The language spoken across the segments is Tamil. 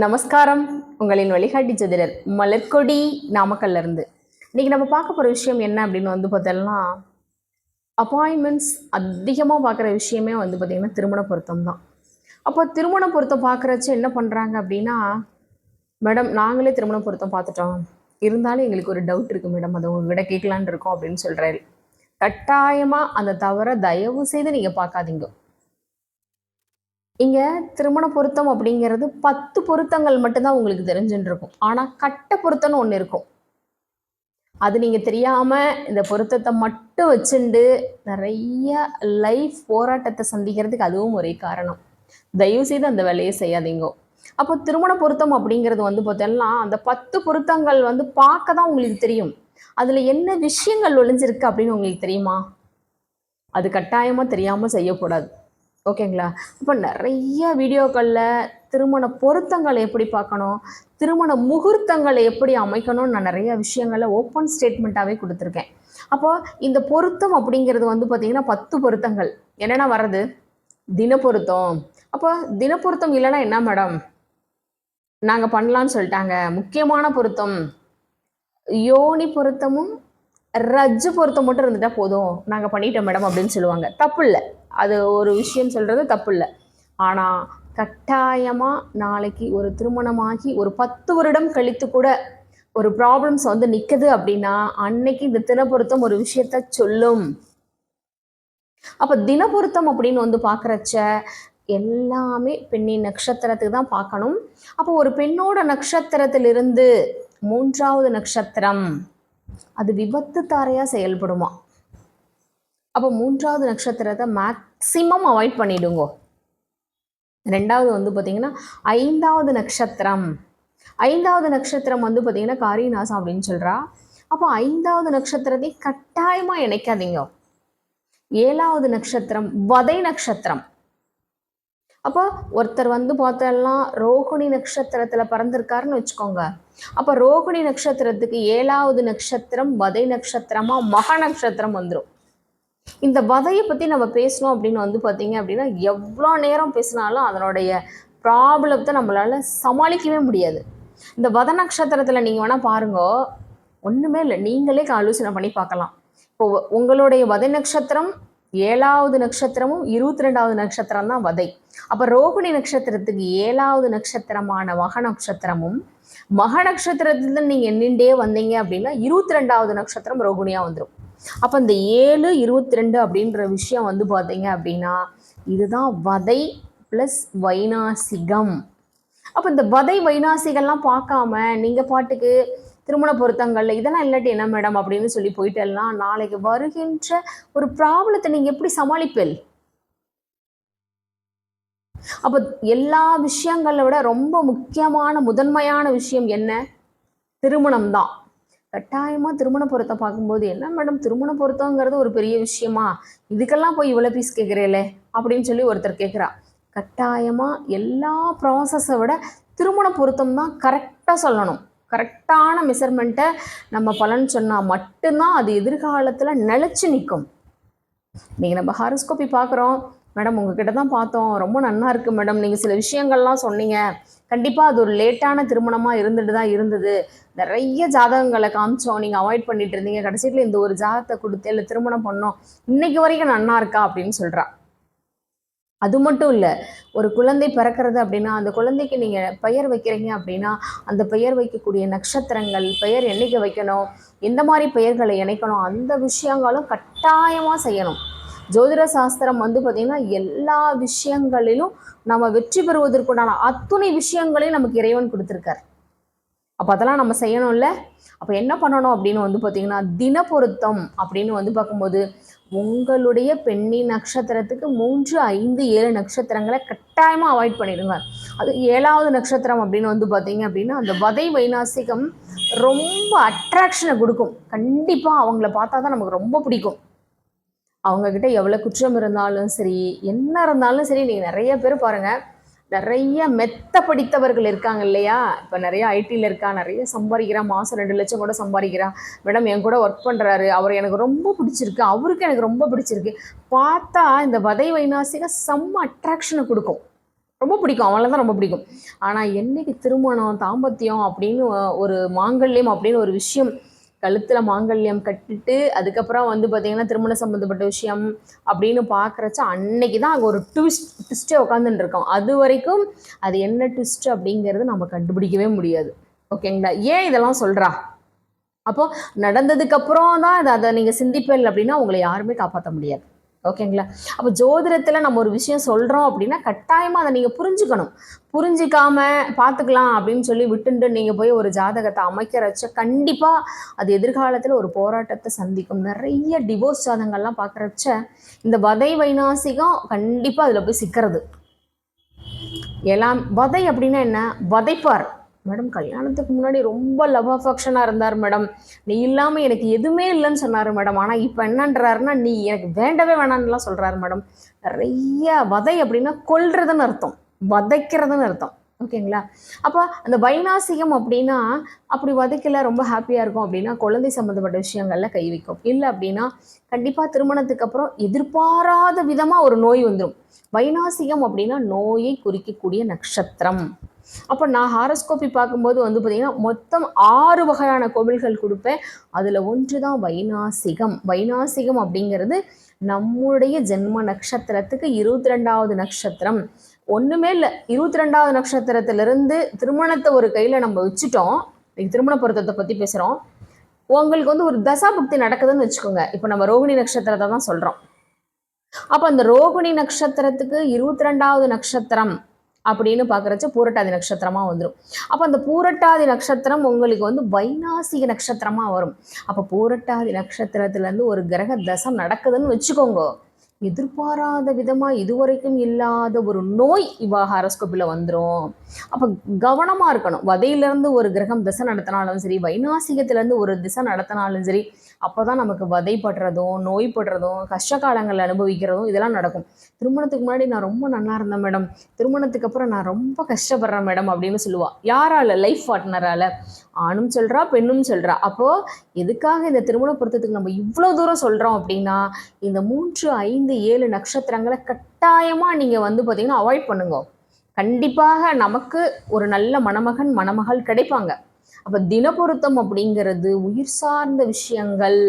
நமஸ்காரம். உங்களின் வழிகாட்டி ஜதிரர் மலர்கொடி நாமக்கல்லேருந்து. இன்றைக்கி இன்னைக்கு நம்ம பார்க்க போகிற விஷயம் என்ன அப்படின்னு வந்து பார்த்தோம்னா அப்பாயின்மெண்ட்ஸ் அதிகமாக பார்க்குற விஷயமே வந்து பார்த்திங்கன்னா திருமண பொருத்தம் தான் அப்போ திருமண பொருத்தம் பார்க்குறச்சு என்ன பண்ணுறாங்க அப்படின்னா மேடம் நாங்களே திருமண பொருத்தம் பார்த்துட்டோம். இருந்தாலும் எங்களுக்கு ஒரு டவுட் இருக்குது மேடம். அதை உங்ககிட்ட கேட்கலான்னு இருக்கோம் அப்படின்னு சொல்கிறாரு கட்டாயமாக அந்த தவறை தயவு செய்து நீங்கள் பார்க்காதீங்க. இங்கே திருமண பொருத்தம் அப்படிங்கிறது பத்து பொருத்தங்கள் மட்டும்தான் உங்களுக்கு தெரிஞ்சுட்டு இருக்கும் கட்ட பொருத்தம்னு ஒன்று இருக்கும். அது நீங்கள் தெரியாமல் இந்த பொருத்தத்தை மட்டும் வச்சுண்டு நிறைய லைஃப் போராட்டத்தை சந்திக்கிறதுக்கு அதுவும் ஒரே காரணம். தயவு செய்து அந்த வேலையை செய்யாதீங்க. அப்போ திருமண பொருத்தம் அப்படிங்கிறது வந்து பார்த்தோம்னா அந்த பத்து பொருத்தங்கள் வந்து பார்க்க தான் உங்களுக்கு தெரியும். அதில் என்ன விஷயங்கள் ஒளிஞ்சிருக்கு அப்படின்னு உங்களுக்கு தெரியுமா? அது கட்டாயமாக தெரியாமல் செய்யக்கூடாது. ஓகேங்களா? இப்போ நிறைய வீடியோக்களில் திருமண பொருத்தங்களை எப்படி பார்க்கணும் திருமண முகூர்த்தங்களை எப்படி அமைக்கணும்னு நான் நிறைய விஷயங்களை ஓப்பன் ஸ்டேட்மெண்ட்டாகவே கொடுத்துருக்கேன். அப்போ இந்த பொருத்தம் அப்படிங்கிறது வந்து பார்த்திங்கன்னா பத்து பொருத்தங்கள். என்னென்ன வர்றது? தினப்பொருத்தம். அப்போ தினப்பொருத்தம் இல்லைன்னா என்ன மேடம்? நாங்கள் பண்ணலான்னு சொல்லிட்டாங்க. முக்கியமான பொருத்தம். யோனி பொருத்தமும் ரஜ்ஜு பொருத்தம் மட்டும் இருந்துட்டா போதும். நாங்கள் பண்ணிட்டோம் மேடம் அப்படின்னு சொல்லுவாங்க. தப்பு இல்லை அது ஒரு விஷயம் சொல்கிறது தப்பு இல்லை ஆனால் கட்டாயமாக நாளைக்கு ஒரு திருமணமாகி ஒரு பத்து வருடம் கழித்து கூட ஒரு ப்ராப்ளம்ஸ் வந்து நிற்குது அப்படின்னா அன்னைக்கு இந்த தினப்பொருத்தம் ஒரு விஷயத்த சொல்லும். அப்போ தினப்பொருத்தம் அப்படின்னு வந்து பார்க்குறச்ச எல்லாமே பெண்ணின் நட்சத்திரத்துக்கு தான் பார்க்கணும் அப்போ ஒரு பெண்ணோட நட்சத்திரத்திலிருந்து மூன்றாவது நட்சத்திரம் அது விபத்து தாரையாக செயல்படுமா? அப்போ மூன்றாவது நட்சத்திரத்தை மேக்சிமம் அவாய்ட் பண்ணிடுங்க. ரெண்டாவது வந்து பார்த்தீங்கன்னா ஐந்தாவது நட்சத்திரம். ஐந்தாவது நட்சத்திரம் வந்து பார்த்தீங்கன்னா காரிநாசம் அப்படின்னு சொல்கிறா அப்போ ஐந்தாவது நட்சத்திரத்தை கட்டாயமாக இணைக்காதீங்க. ஏழாவது நட்சத்திரம் வதை நட்சத்திரம். அப்போ ஒருத்தர் வந்து பார்த்தோம்னா ரோகிணி நட்சத்திரத்தில் பிறந்திருக்காருன்னு வச்சுக்கோங்க. அப்போ ரோகிணி நட்சத்திரத்துக்கு ஏழாவது நட்சத்திரம் வதை நட்சத்திரமாக மக நட்சத்திரம் வந்துடும் இந்த வதையை பற்றி நம்ம பேசணும் அப்படின்னு வந்து பார்த்தீங்க அப்படின்னா எவ்வளோ நேரம் பேசினாலும் அதனுடைய ப்ராப்ளத்தை நம்மளால் சமாளிக்கவே முடியாது. இந்த வத நட்சத்திரத்தில் நீங்கள் வேணால் பாருங்க ஒன்றுமே இல்லை நீங்களே ஆலோசனை பண்ணி பார்க்கலாம். இப்போ உங்களுடைய வதை நட்சத்திரம் ஏழாவது நட்சத்திரமும் இருபத்தி ரெண்டாவது நட்சத்திரம் தான் வதை. அப்போ ரோகிணி நட்சத்திரத்துக்கு ஏழாவது நட்சத்திரமான மக நட்சத்திரமும் மக நட்சத்திரத்துல நீங்கள் எண்ணிண்டே வந்தீங்க அப்படின்னா இருபத்தி ரெண்டாவது நட்சத்திரம் ரோகிணியாக வந்துடும் அப்போ இந்த ஏழு இருபத்தி ரெண்டு அப்படின்ற விஷயம் வந்து பார்த்தீங்க அப்படின்னா இதுதான் வதை ப்ளஸ் வைநாசிகம் அப்போ இந்த வதை வைநாசிகள்லாம் பார்க்காம நீங்கள் பாட்டுக்கு திருமண பொருத்தங்கள்ல இதெல்லாம் இல்லாட்டி என்ன மேடம் அப்படின்னு சொல்லி போயிட்டெல்லாம் நாளைக்கு வருகின்ற ஒரு ப்ராப்ளத்தை நீங்கள் எப்படி சமாளிப்பீள் அப்போ எல்லா விஷயங்களை விட ரொம்ப முக்கியமான முதன்மையான விஷயம் என்ன? திருமணம் தான். கட்டாயமாக திருமண பொருத்தம் பார்க்கும்போது என்ன மேடம் திருமண பொருத்தங்கிறது ஒரு பெரிய விஷயமா? இதுக்கெல்லாம் போய் இவ்வளோ பீஸ் கேட்குறீங்களே அப்படின்னு சொல்லி ஒருத்தர் கேட்குறா. கட்டாயமாக எல்லா ப்ராசஸை விட திருமண பொருத்தம் தான் கரெக்டாக சொல்லணும். கரெக்டான மெஷர்மெண்ட்டை நம்ம பலன் சொன்னால் மட்டும்தான் அது எதிர்காலத்தில் நிலச்சி நிற்கும் நீங்கள் நம்ம ஹாரோஸ்கோப்பி பார்க்குறோம். மேடம் உங்ககிட்ட தான் பார்த்தோம். ரொம்ப நன்னா இருக்குது மேடம். நீங்கள் சில விஷயங்கள்லாம் சொன்னீங்க. கண்டிப்பாக அது ஒரு லேட்டான திருமணமாக இருந்துட்டு தான் இருந்தது. நிறைய ஜாதகங்களை காமிச்சோம். நீங்கள் அவாய்ட் பண்ணிட்டு இருந்தீங்க. கடைசியில் இந்த ஒரு ஜாதகத்தை கொடுத்து இல்லை திருமணம் பண்ணோம். இன்னைக்கு வரைக்கும் நன்னா இருக்கா அப்படின்னு சொல்கிறா அது மட்டும் இல்லை. ஒரு குழந்தை பிறக்கிறது அப்படின்னா அந்த குழந்தைக்கு நீங்கள் பெயர் வைக்கிறீங்க அப்படின்னா அந்த பெயர் வைக்கக்கூடிய நட்சத்திரங்கள் பெயர் என்னைக்கு வைக்கணும் எந்த மாதிரி பெயர்களை இணைக்கணும் அந்த விஷயங்களும் கட்டாயமாக செய்யணும். ஜோதிட சாஸ்திரம் வந்து பார்த்திங்கன்னா எல்லா விஷயங்களிலும் நம்ம வெற்றி பெறுவதற்குண்டான அத்துணை விஷயங்களையும் நமக்கு இறைவன் கொடுத்துருக்கார். அப்போ அதெல்லாம் நம்ம செய்யணும்ல? அப்போ என்ன பண்ணணும் அப்படின்னு வந்து பார்த்திங்கன்னா தினப்பொருத்தம் அப்படின்னு வந்து பார்க்கும்போது உங்களுடைய பெண்ணின் நட்சத்திரத்துக்கு மூன்று ஐந்து ஏழு நட்சத்திரங்களை கட்டாயமாக அவாய்ட் பண்ணிடுங்க. அது ஏழாவது நட்சத்திரம் அப்படின்னு வந்து பார்த்தீங்க அப்படின்னா அந்த வதை வைநாசிகம் ரொம்ப அட்ராக்ஷனை கொடுக்கும். கண்டிப்பாக அவங்கள பார்த்தா தான் நமக்கு ரொம்ப பிடிக்கும். அவங்கக்கிட்ட எவ்வளோ குற்றம் இருந்தாலும் சரி என்ன இருந்தாலும் சரி நீங்கள் நிறைய பேர் பாருங்கள் நிறைய மெத்த படித்தவர்கள் இருக்காங்க இல்லையா? இப்போ நிறைய ஐடியில் இருக்கா நிறைய சம்பாதிக்கிறா மாதம் ரெண்டு லட்சம் கூட சம்பாதிக்கிறா. மேடம் என் கூட ஒர்க் பண்ணுறாரு அவர் எனக்கு ரொம்ப பிடிச்சிருக்கு. அவருக்கு எனக்கு ரொம்ப பிடிச்சிருக்கு. பார்த்தா இந்த வதை வைநாசிக செம்ம அட்ராக்ஷனை கொடுக்கும். ரொம்ப பிடிக்கும். அவளை தான் ரொம்ப பிடிக்கும். ஆனால் என்னைக்கு திருமணம் தாம்பத்தியம் அப்படின்னு ஒரு மாங்கல்யம் அப்படின்னு ஒரு விஷயம் கழுத்தில் மாங்கல்யம் கட்டிட்டு அதுக்கப்புறம் வந்து பார்த்திங்கன்னா திருமண சம்மந்தப்பட்ட விஷயம் அப்படின்னு பார்க்குறச்ச அன்னைக்கு தான் அங்கே ஒரு ட்விஸ்ட் ட்விஸ்ட்டே உட்காந்துட்டு இருக்கோம். அது வரைக்கும் அது என்ன ட்விஸ்ட் அப்படிங்கிறது நம்ம கண்டுபிடிக்கவே முடியாது. ஓகேங்களா? ஏன் இதெல்லாம் சொல்கிறா அப்போ நடந்ததுக்கப்புறம் தான் அதை அதை நீங்கள் சிந்திப்பேன் அப்படின்னா உங்களை யாருமே காப்பாற்ற முடியாது. ஓகேங்களா? அப்போ ஜோதிடத்தில் நம்ம ஒரு விஷயம் சொல்கிறோம் அப்படின்னா கட்டாயமாக அதை நீங்கள் புரிஞ்சுக்கணும். புரிஞ்சிக்காம பார்த்துக்கலாம் அப்படின்னு சொல்லி விட்டுண்டு நீங்கள் போய் ஒரு ஜாதகத்தை அமைக்கிறச்ச கண்டிப்பாக அது எதிர்காலத்தில் ஒரு போராட்டத்தை சந்திக்கும். நிறைய டிவோர்ஸ் ஜாதகங்கள்லாம் பார்க்குறச்ச இந்த வதை வைநாசிகம் கண்டிப்பாக அதில் போய் சிக்கிறது. எல்லாம் வதை அப்படின்னா என்ன? வதைப்பார். மேடம் கல்யாணத்துக்கு முன்னாடி ரொம்ப லவ் அஃபெக்ஷனாக இருந்தார் மேடம். நீ இல்லாமல் எனக்கு எதுவுமே இல்லைன்னு சொன்னார் மேடம். ஆனால் இப்போ என்னன்றாருன்னா நீ எனக்கு வேண்டவே வேணான்னுலாம் சொல்கிறாரு மேடம். நிறைய வதை அப்படின்னா கொல்றதுன்னு அர்த்தம். வதைக்கிறதுன்னு அர்த்தம். ஓகேங்களா? அப்போ அந்த வைநாசிகம் அப்படின்னா அப்படி வதைக்கல ரொம்ப ஹாப்பியாக இருக்கும் அப்படின்னா குழந்தை சம்மந்தப்பட்ட விஷயங்கள்ல கை வைக்கும். இல்லை அப்படின்னா கண்டிப்பாக திருமணத்துக்கு அப்புறம் எதிர்பாராத விதமாக ஒரு நோய் வந்துடும் வைநாசிகம் அப்படின்னா நோயை குறிக்கக்கூடிய நட்சத்திரம். அப்போ நான் ஹாரோஸ்கோப்பி பார்க்கும்போது வந்து பார்த்தீங்கன்னா மொத்தம் ஆறு வகையான கோவில்கள் கொடுப்பேன். அதில் ஒன்று தான் வைநாசிகம் வைநாசிகம் அப்படிங்கிறது நம்முடைய ஜென்ம நட்சத்திரத்துக்கு இருபத்தி ரெண்டாவது நட்சத்திரம். ஒன்றுமே இல்லை. இருபத்தி ரெண்டாவது நட்சத்திரத்திலிருந்து திருமணத்தை ஒரு கையில் நம்ம வச்சுட்டோம். திருமண பொருத்தத்தை பற்றி பேசுகிறோம் உங்களுக்கு வந்து ஒரு தசாபக்தி நடக்குதுன்னு வச்சுக்கோங்க. இப்போ நம்ம ரோகிணி நட்சத்திரத்தை தான் சொல்கிறோம் அப்போ அந்த ரோகிணி நட்சத்திரத்துக்கு இருபத்தி ரெண்டாவது நட்சத்திரம். அப்படின்னு பார்க்குறச்ச பூரட்டாதி நட்சத்திரமாக வந்துடும் அப்போ அந்த பூரட்டாதி நட்சத்திரம் உங்களுக்கு வந்து வைநாசிக நட்சத்திரமாக வரும். அப்போ பூரட்டாதி நட்சத்திரத்துலேருந்து ஒரு கிரக தசம் நடக்குதுன்னு வச்சுக்கோங்க. எதிர்பாராத விதமாக இதுவரைக்கும் இல்லாத ஒரு நோய் இவா ஹாரோஸ்கோப்பில் வந்துடும் அப்போ கவனமாக இருக்கணும். வதையிலேருந்து ஒரு கிரகம் திசை நடத்தினாலும் சரி வைநாசிகத்திலேருந்து ஒரு திசை நடத்தினாலும் சரி அப்போ தான் நமக்கு வதைப்படுறதும் நோய்படுறதும் கஷ்ட காலங்கள் அனுபவிக்கிறதும் இதெல்லாம் நடக்கும். திருமணத்துக்கு முன்னாடி நான் ரொம்ப நல்லா இருந்தேன் மேடம். திருமணத்துக்கு அப்புறம் நான் ரொம்ப கஷ்டப்படுறேன் மேடம் அப்படின்னு சொல்லுவாள் யாரால? லைஃப் பார்ட்னரால ஆணும் சொல்கிறா பெண்ணும் சொல்கிறா அப்போது எதுக்காக இந்த திருமண பொருத்தத்துக்கு நம்ம இவ்வளோ தூரம் சொல்கிறோம் அப்படின்னா இந்த மூன்று ஐந்து ஏழு நட்சத்திரங்களை கட்டாயமாக நீங்கள் வந்து பார்த்தீங்கன்னா அவாய்ட் பண்ணுங்க. கண்டிப்பாக நமக்கு ஒரு நல்ல மணமகன் மணமகள் கிடைப்பாங்க. அப்போ தினப்பொருத்தம் அப்படிங்கிறது உயிர் சார்ந்த விஷயங்கள்.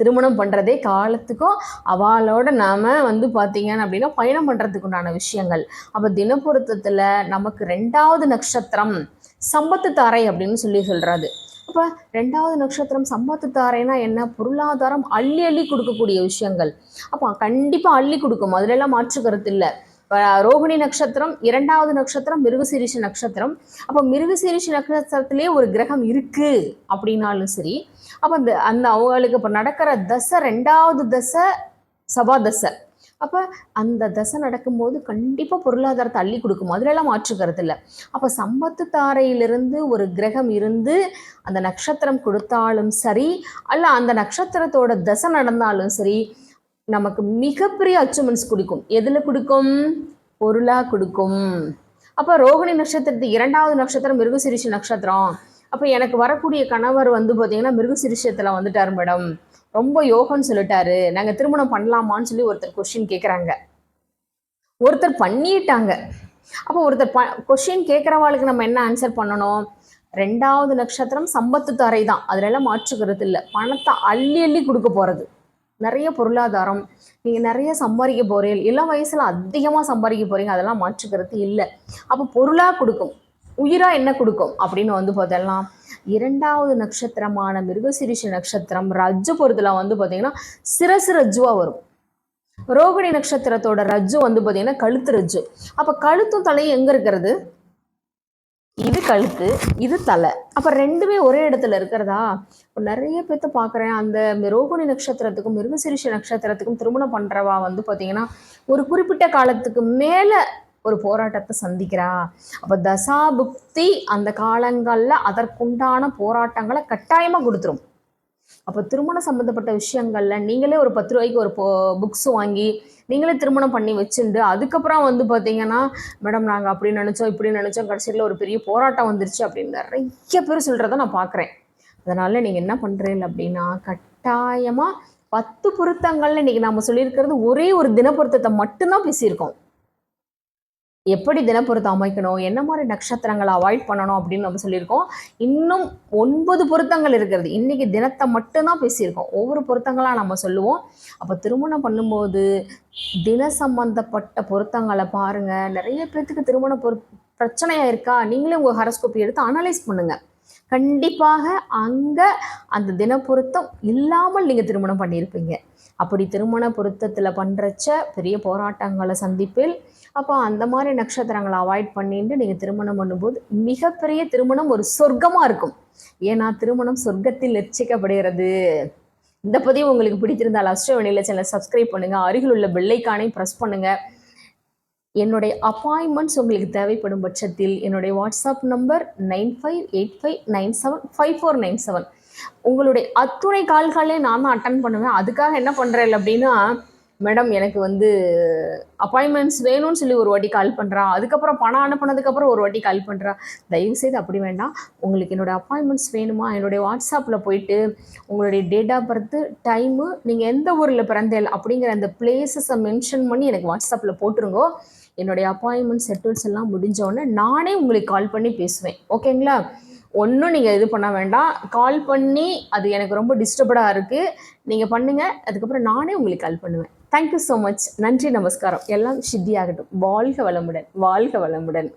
திருமணம் பண்ணுறதே காலத்துக்கும் அவளோட நாம் வந்து பார்த்தீங்க அப்படின்னா பயணம் பண்ணுறதுக்கு உண்டான விஷயங்கள். அப்போ தினப்பொருத்தத்தில் நமக்கு ரெண்டாவது நட்சத்திரம் சம்பத்து தாரை அப்படின்னு சொல்லி சொல்கிறாரு அப்போ ரெண்டாவது நட்சத்திரம் சம்பத்து தாரைனா என்ன? பொருளாதாரம் அள்ளி அள்ளி கொடுக்கக்கூடிய விஷயங்கள். அப்போ கண்டிப்பாக அள்ளி கொடுக்கும். அதுலெல்லாம் மாற்று கருத்து இல்லை. ரோகிணி நட்சத்திரம் இரண்டாவது நட்சத்திரம் மிருகசீரிஷ நட்சத்திரம். அப்போ மிருகசீரிஷ நட்சத்திரத்திலே ஒரு கிரகம் இருக்கு அப்படின்னாலும் சரி அப்போ அந்த அந்த அவங்களுக்கு இப்போ நடக்கிற தசை ரெண்டாவது தசை சபா தசை. அப்போ அந்த தசை நடக்கும்போது கண்டிப்பாக பொருளாதாரத்தை அள்ளி கொடுக்கும். அதிலெல்லாம் மாற்றுக்கிறது இல்லை. அப்போ சம்பத்து தாரையிலிருந்து ஒரு கிரகம் இருந்து அந்த நட்சத்திரம் கொடுத்தாலும் சரி அல்ல அந்த நட்சத்திரத்தோட தசை நடந்தாலும் சரி நமக்கு மிகப்பெரிய அச்சீவ்மெண்ட்ஸ் கொடுக்கும். எதில் கொடுக்கும்? பொருளாக கொடுக்கும். அப்போ ரோகிணி நட்சத்திரத்து இரண்டாவது நட்சத்திரம் மிருகசிரிஷ நட்சத்திரம். அப்போ எனக்கு வரக்கூடிய கணவர் வந்து பார்த்தீங்கன்னா மிருகசிரிஷத்தில் வந்துட்டார் மேடம். ரொம்ப யோகம்னு சொல்லிட்டாரு. நாங்கள் திருமணம் பண்ணலாமான்னு சொல்லி ஒருத்தர் கொஷின் கேட்குறாங்க ஒருத்தர் பண்ணிட்டாங்க. அப்போ ஒருத்தர் ப கொஷின் கேட்குறவாளுக்கு நம்ம என்ன ஆன்சர் பண்ணணும்? ரெண்டாவது நட்சத்திரம் சம்பத்து தரை தான் அதுலெல்லாம் மாற்றுக்கிறது இல்லை. பணத்தை அள்ளி அள்ளி கொடுக்க போகிறது நிறைய பொருளாதாரம் நீங்கள் நிறைய சம்பாதிக்க போகிறீங்க இளம் வயசில் அதிகமாக சம்பாதிக்க போகிறீங்க அதெல்லாம் மாற்றுக்கிறது இல்லை. அப்போ பொருளாக கொடுக்கும். உயிராக என்ன கொடுக்கும்? அப்படின்னு வந்து பார்த்தோம்னா இரண்டாவது நட்சத்திரமான மிருகசிரிஷ நட்சத்திரம் ரஜ்ஜு பொறுத்தில் வந்து பார்த்தீங்கன்னா சிரசு ரஜ்ஜுவாக வரும். ரோகிணி நட்சத்திரத்தோட ரஜ்ஜு வந்து பார்த்தீங்கன்னா கழுத்து ரஜ்ஜு. அப்போ கழுத்தும் தலையும் எங்கே இருக்கிறது? இது கழுத்து இது தலை. அப்போ ரெண்டுமே ஒரே இடத்துல இருக்கிறதா? நிறைய பேர்த்த பார்க்குறேன் அந்த ரோகிணி நட்சத்திரத்துக்கும் மிருகசிரிஷ நட்சத்திரத்துக்கும் திருமணம் பண்ணுறவா வந்து பார்த்திங்கன்னா ஒரு குறிப்பிட்ட காலத்துக்கு மேலே ஒரு போராட்டத்தை சந்திக்கிறா. அப்போ தசாபுக்தி அந்த காலங்களில் அதற்குண்டான போராட்டங்களை கட்டாயமாக கொடுத்துரும். அப்போ திருமணம் சம்மந்தப்பட்ட விஷயங்களில் நீங்களே ஒரு பத்து ரூபாய்க்கு ஒரு புக்ஸ் வாங்கி நீங்களே திருமணம் பண்ணி வச்சுண்டு அதுக்கப்புறம் வந்து பார்த்தீங்கன்னா மேடம் நாங்கள் அப்படி நினச்சோம் இப்படி நினச்சோம் கடைசியில் ஒரு பெரிய போராட்டம் வந்துருச்சு அப்படின்னு நிறைய பேர் சொல்கிறத நான் பார்க்குறேன் அதனால் நீங்கள் என்ன பண்ணுறீங்க அப்படின்னா கட்டாயமாக பத்து பொருத்தங்கள்ல இன்றைக்கி நம்ம சொல்லியிருக்கிறது ஒரே ஒரு தினப்பொருத்தத்தை மட்டும்தான் பேசியிருக்கோம். எப்படி தினப்பொருத்தம் அமைக்கணும்? என்ன மாதிரி நட்சத்திரங்களை அவாய்ட் பண்ணணும் அப்படின்னு நம்ம சொல்லியிருக்கோம். இன்னும் ஒன்பது பொருத்தங்கள் இருக்கிறது. இன்னைக்கு தினத்தை மட்டும்தான் பேசியிருக்கோம். ஒவ்வொரு பொருத்தங்களாக நம்ம சொல்லுவோம். அப்போ திருமணம் பண்ணும்போது தின சம்பந்தப்பட்ட பொருத்தங்களை பாருங்கள் நிறைய பேர்த்துக்கு திருமண பொரு பிரச்சனையாக இருக்கா? நீங்களே உங்கள் ஹரஸ்கோப்பி எடுத்து அனலைஸ் பண்ணுங்கள் கண்டிப்பாக அங்கே அந்த தின பொருத்தம் இல்லாமல் நீங்கள் திருமணம் பண்ணியிருப்பீங்க. அப்படி திருமண பொருத்தத்தில் பண்ணுறச்ச பெரிய போராட்டங்களை சந்திப்பில் அப்போ அந்த மாதிரி நட்சத்திரங்களை அவாய்ட் பண்ணிட்டு நீங்கள் திருமணம் பண்ணும்போது மிகப்பெரிய திருமணம் ஒரு சொர்க்கமாக இருக்கும். ஏன்னா திருமணம் சொர்க்கத்தில் நிச்சயிக்கப்படுகிறது இந்த பதிவு உங்களுக்கு பிடிச்சிருந்தால் அஸ்ட்ரோ வெளியில சேனல் சப்ஸ்கிரைப் பண்ணுங்கள் அருகில் உள்ள பெல்லைக்கானையும் ப்ரெஸ் பண்ணுங்கள் என்னுடைய அப்பாயின்மெண்ட்ஸ் உங்களுக்கு தேவைப்படும் பட்சத்தில் என்னுடைய WhatsApp number nine five eight five nine seven five four nine seven உங்களுடைய அத்துணை கால்களே நான் தான் அட்டன் பண்ணுவேன். அதுக்காக என்ன பண்ணுறேன் அப்படின்னா மேடம் எனக்கு வந்து அப்பாயின்மெண்ட்ஸ் வேணும்னு சொல்லி ஒரு வாட்டி கால் பண்ணுறா அதுக்கப்புறம் பணம் அனுப்பினதுக்கப்புறம் ஒரு வாட்டி கால் பண்ணுறா தயவுசெய்து அப்படி வேண்டாம். உங்களுக்கு என்னோடய அப்பாயின்மெண்ட்ஸ் வேணுமா? என்னுடைய வாட்ஸ்அப்பில் போயிட்டு உங்களுடைய டேட் ஆஃப் பர்த்து டைமு நீங்கள் எந்த ஊரில் பிறந்தேல் அப்படிங்கிற அந்த பிளேசஸை மென்ஷன் பண்ணி எனக்கு வாட்ஸ்அப்பில் போட்டுருங்கோ. என்னுடைய அப்பாயின்மெண்ட் செட்டில்ஸ் எல்லாம் முடிஞ்சோடனே நானே உங்களுக்கு கால் பண்ணி பேசுவேன். ஓகேங்களா ஒன்றும் நீங்கள் இது பண்ண வேண்டாம். கால் பண்ணி அது எனக்கு ரொம்ப டிஸ்டர்படாக இருக்குது நீங்கள் பண்ணுங்கள் அதுக்கப்புறம் நானே உங்களுக்கு கால் பண்ணுவேன். தேங்க்யூ ஸோ மச் நன்றி நமஸ்காரம். எல்லாம் சித்தியாகட்டும். வாழ்க வளமுடன் வாழ்க வளமுடன்.